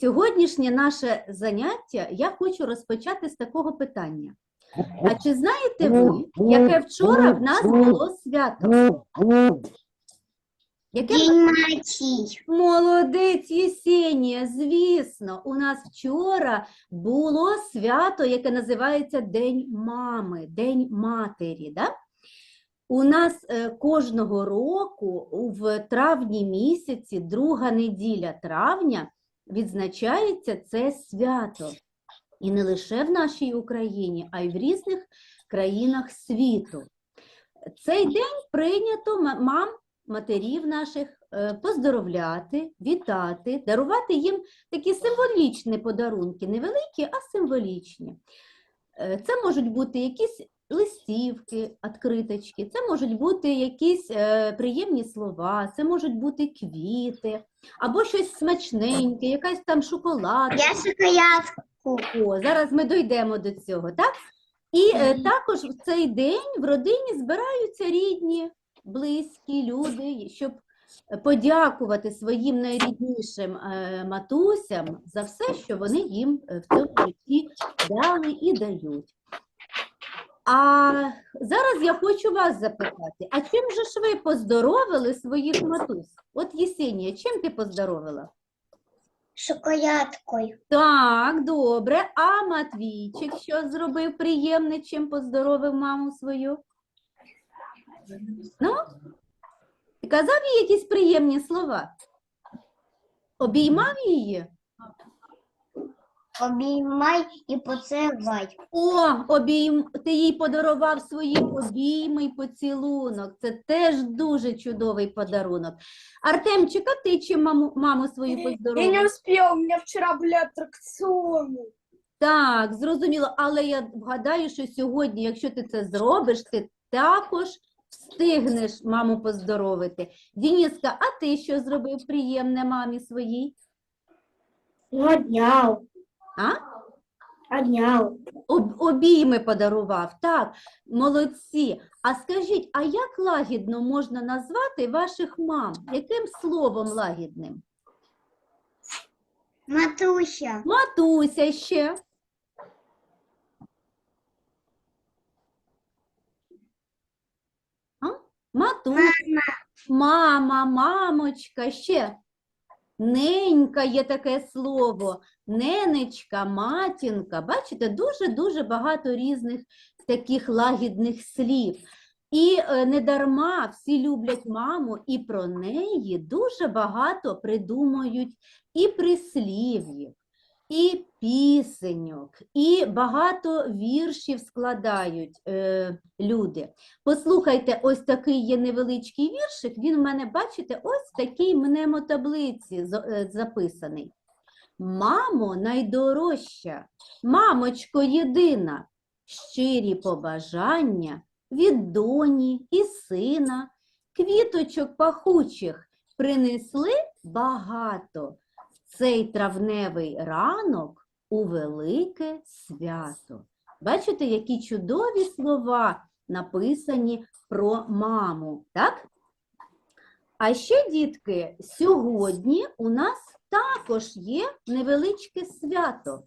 Сьогоднішнє наше заняття я хочу розпочати з такого питання. А чи знаєте ви, яке вчора в нас було свято? Яке. Молодець Єсенія, звісно, у нас вчора було свято, яке називається День мами, День матері. Да? У нас е, кожного року в травні місяці, друга неділя травня, відзначається це свято. І не лише в нашій Україні, а й в різних країнах світу. Цей день прийнято мам матерів наших е, поздоровляти, вітати, дарувати їм такі символічні подарунки, невеликі, а символічні. Е, Це можуть бути якісь листівки, відкриточки, це можуть бути якісь е, приємні слова, це можуть бути квіти, або щось смачненьке, якась там шоколад. Я шоколадку. О, зараз ми дійдемо до цього, так? І е, також в цей день в родині збираються рідні, близькі люди, щоб подякувати своїм найріднішим е, матусям за все, що вони їм е, в цьому житті дали і дають. А зараз я хочу вас запитати, а чим же ж ви поздоровили своїх матусь? От Єсенія, чим ти поздоровила? Шоколадкою. Так, добре. А Матвійчик що зробив приємне, чим поздоровив маму свою? Ну, казав їй якісь приємні слова? Обіймав її? Обіймай і поцілуй. О, обійм... ти їй подарував свої обійми й поцілунок. Це теж дуже чудовий подарунок. Артемчик, а ти чим маму, маму свою Я поздоровив? не успел, у меня вчера были аттракционы. Так, зрозуміло, але я вгадаю, що сьогодні, якщо ти це зробиш, ти також встигнеш маму поздоровити. Дініска, а ти що зробив приємне мамі своїй? Одняв. А? Одняв. Об, обійми подарував. Так, молодці. А скажіть, а як лагідно можна назвати ваших мам? Яким словом лагідним? Матуся. Матуся ще. А? Матуся. Мама, мамочка, ще. Ненька є таке слово, ненечка, матінка. Бачите, дуже-дуже багато різних таких лагідних слів. І е, не дарма всі люблять маму, і про неї дуже багато придумують і прислів'їв, і пісеньок, і багато віршів складають е, люди. Послухайте, ось такий є невеличкий віршик. Він в мене, бачите, ось в такій мнемотаблиці е, записаний. Мамо, найдорожча, мамочко єдина, щирі побажання від доні і сина, квіточок пахучих принесли багато в цей травневий ранок у велике свято. Бачите, які чудові слова написані про маму, так? А ще, дітки, сьогодні у нас також є невеличке свято.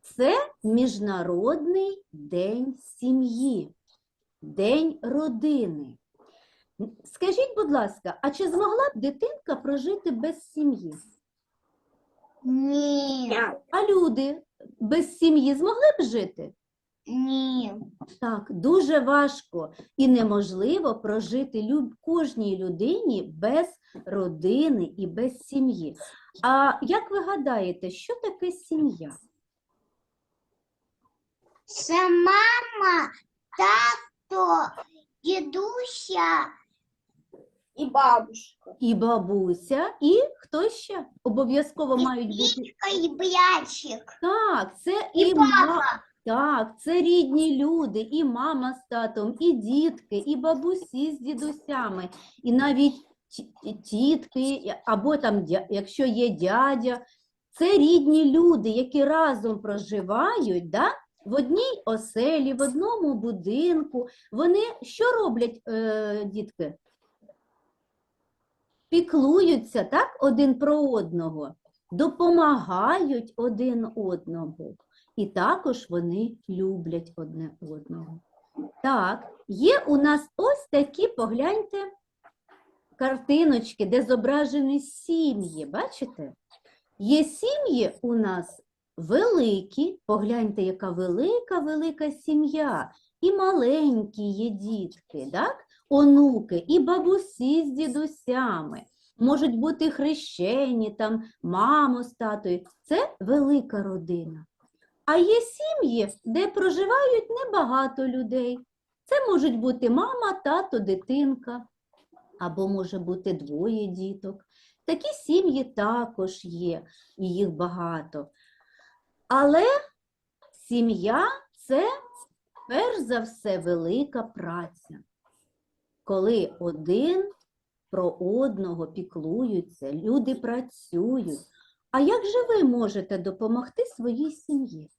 Це Міжнародний день сім'ї, День родини. Скажіть, будь ласка, а чи змогла б дитинка прожити без сім'ї? Ні. А люди без сім'ї змогли б жити? Ні. Так, дуже важко і неможливо прожити люб... кожній людині без родини і без сім'ї. А як ви гадаєте, що таке сім'я? Це мама, тато, дідуся, И бабушка. І бабуся, і хто ще? Обов'язково мають бути. Вітка і блячик. Так, це І і ма... Так, це рідні люди, і мама з татом, і дітки, і бабусі з дідусями, і навіть тітки, або там, якщо є дядя. Це рідні люди, які разом проживають да? в одній оселі, в одному будинку. Вони що роблять, е, дітки? піклуються так один про одного, допомагають один одному. І також вони люблять одне одного. Так, є у нас ось такі, погляньте, картиночки, де зображені сім'ї. Бачите? Є сім'ї у нас великі, погляньте, яка велика, велика сім'я. І маленькі є дітки, так? онуки, і бабусі з дідусями. Можуть бути хрещені, там, мамо з татою. Це велика родина. А є сім'ї, де проживають небагато людей. Це можуть бути мама, тато, дитинка, або може бути двоє діток. Такі сім'ї також є, і їх багато. Але сім'я це перш за все велика праця. Коли один про одного піклуються, люди працюють. А як же ви можете допомогти своїй сім'ї?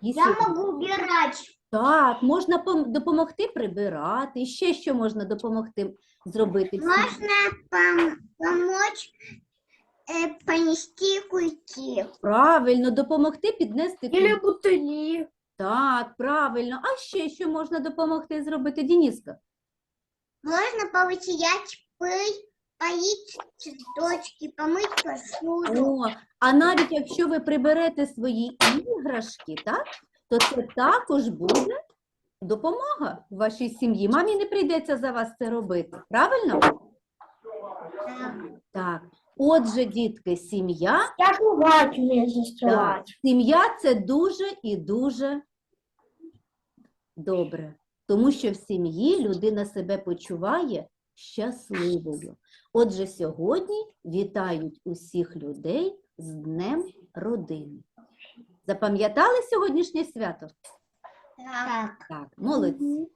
Я Якщо- могу убирать. Так, можна пом- допомогти прибирати. Ще що можна допомогти зробити? в сім'ї? Можно пом- помочь э, понести кульки. Правильно, допомогти піднести Или кульки. бутыли. Так, правильно. А ще що можна допомогти зробити, Дініска? Можно повытирать пыль, поить цветочки, помыть посуду. О, а навіть якщо ви приберете свої іграшки, так, то це також буде допомога вашій сім'ї. Мамі не прийдеться за вас це робити. Правильно? Так. Отже, дітки, сім'я Так, сім'я це дуже і дуже добре, тому що в сім'ї людина себе почуває щасливою. Отже, сьогодні вітають усіх людей з Днем родини. Запам'ятали сьогоднішнє свято? Так. Так, молодці.